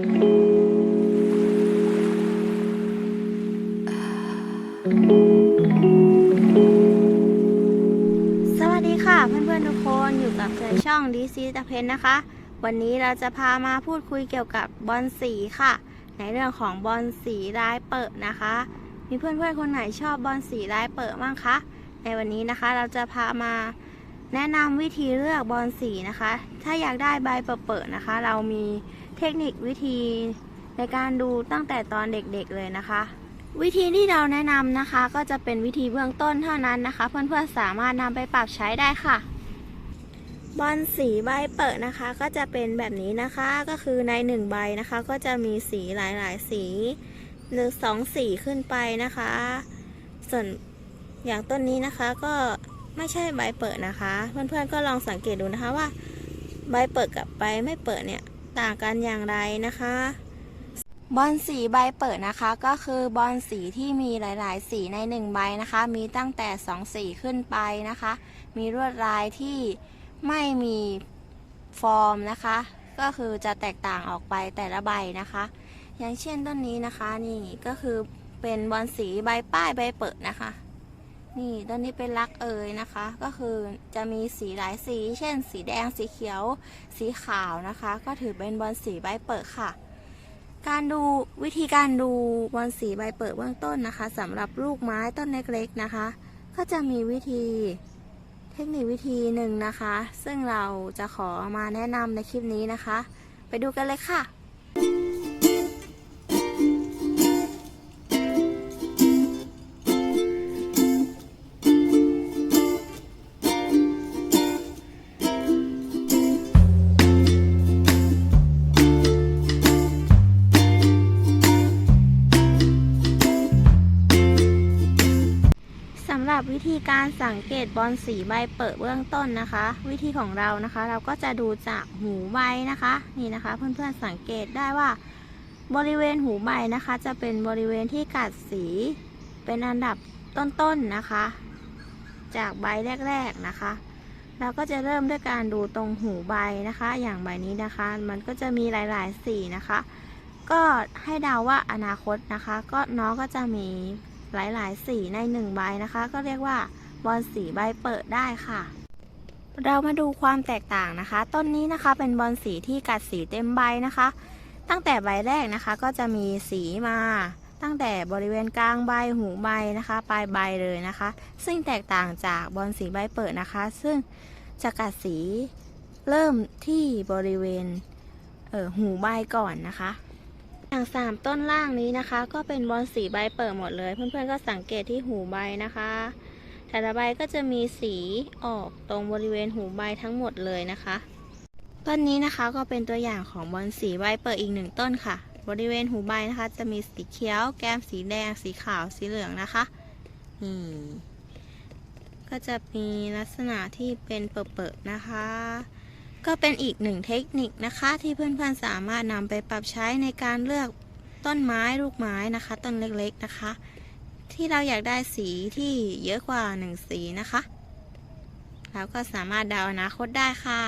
สวัสดีค่ะเพื่อนๆทุกคนอยู่กับเจช่อง DC ตะเพนนะคะ วันนี้เราจะพามาพูดคุยเกี่ยวกับบอลสีค่ะ ในเรื่องของบอลสีลายเปิดนะคะ มีเพื่อนๆคนไหนชอบบอลสีลายเปิดบ้างคะในวันนี้นะคะเราจะพามาแนะนำวิธีเลือกบอลสีนะคะ ถ้าอยากได้ใบเปิดๆนะคะ เรามี เทคนิควิธีในการดูตั้งแต่ตอนเด็กๆเลยนะคะ วิธีที่เราแนะนำนะคะ ก็จะเป็นวิธีเบื้องต้นเท่านั้นนะคะ เพื่อนๆสามารถนำไปปรับใช้ได้ค่ะ บอลสีใบเปิดนะคะ ก็จะเป็นแบบนี้นะคะก็คือในหนึ่งใบนะคะ ก็จะมีสีหลายๆสีหรือสองสีขึ้นไปนะคะ ส่วนอย่างต้นนี้นะคะก็ไม่ใช่ใบเปิดนะคะ เพื่อนๆก็ลองสังเกตดูนะคะว่า ใบเปิดกับใบไม่เปิดเนี่ย ต่างกันอย่างไรนะคะ บอลสีใบเปิดนะคะก็คือบอลสีที่มีหลาย ๆ สีในหนึ่งใบนะคะ มีตั้งแต่สองสีขึ้นไปนะคะ มีลวดลายที่ไม่มีฟอร์มนะคะ ก็คือจะแตกต่างออกไปแต่ละใบนะคะ อย่างเช่นต้นนี้นะคะนี่ก็คือเป็นบอลสีใบป้ายใบเปิดนะคะ นี่ต้นนี้เป็นลักเอยนะคะ ก็คือจะมีสีหลายสี เช่น สีแดงสีเขียว สีขาวนะคะ ก็ถือเป็นบอลสีใบเปิดค่ะ การดูวิธีการดูบอลสีใบเปิดเบื้องต้นนะคะสำหรับลูกไม้ต้นเล็กๆนะคะ ก็จะมีวิธีเทคนิควิธีหนึ่งนะคะ ซึ่งเราจะขอมาแนะนำในคลิปนี้นะคะ ไปดูกันเลยค่ะ วิธีการสังเกตบอลสีใบเปิดเบื้องต้นนะคะ วิธีของเรานะคะ เราก็จะดูจากหูใบนะคะ นี่นะคะ เพื่อนๆสังเกตได้ว่า บริเวณหูใบนะคะ จะเป็นบริเวณที่กัดสีเป็นอันดับต้นๆนนะคะ จากใบแรก ๆนะคะ เราก็จะเริ่มด้วยการดูตรงหูใบนะคะ อย่างใบนี้นะคะ มันก็จะมีหลายๆสีนะคะ ก็ให้เดาว่าอนาคตนะคะ ก็น้องก็จะมี หลายๆ สีในหนึ่งใบนะคะ ก็เรียกว่าบอลสีใบเปิดได้ค่ะ เรามาดูความแตกต่างนะคะ ต้นนี้นะคะเป็นบอลสีที่กัดสีเต็มใบนะคะ ตั้งแต่ใบแรกนะคะก็จะมีสีมาตั้งแต่บริเวณกลางใบหูใบนะคะ ปลายใบเลยนะคะ ซึ่งแตกต่างจากบอลสีใบเปิดนะคะ ซึ่งจะกัดสีเริ่มที่บริเวณเออหูใบก่อนนะคะ อย่างสามต้นล่างนี้นะคะ ก็เป็นบอลสีใบเปิดหมดเลย เพื่อนๆก็สังเกตที่หูใบนะคะแต่ละใบก็จะมีสีออกตรงบริเวณหูใบทั้งหมดเลยนะคะต้นนี้นะคะก็เป็นตัวอย่างของบอลสีใบเปิดอีกหนึ่งต้นค่ะ บริเวณหูใบนะคะ จะมีสีเขียว แก้มสีแดง สีขาวสีเหลืองนะคะนี่ก็จะมีลักษณะที่เป็นเปิดๆนะคะ ก็เป็นอีกหนึ่งเทคนิคนะคะที่เพื่อนๆสามารถนำไปปรับใช้ในการเลือกต้นไม้ลูกไม้นะคะ ต้นเล็กๆนะคะ ที่เราอยากได้สีที่เยอะกว่าหนึ่งสีนะคะ แล้วก็สามารถเดาอนาคตได้ค่ะ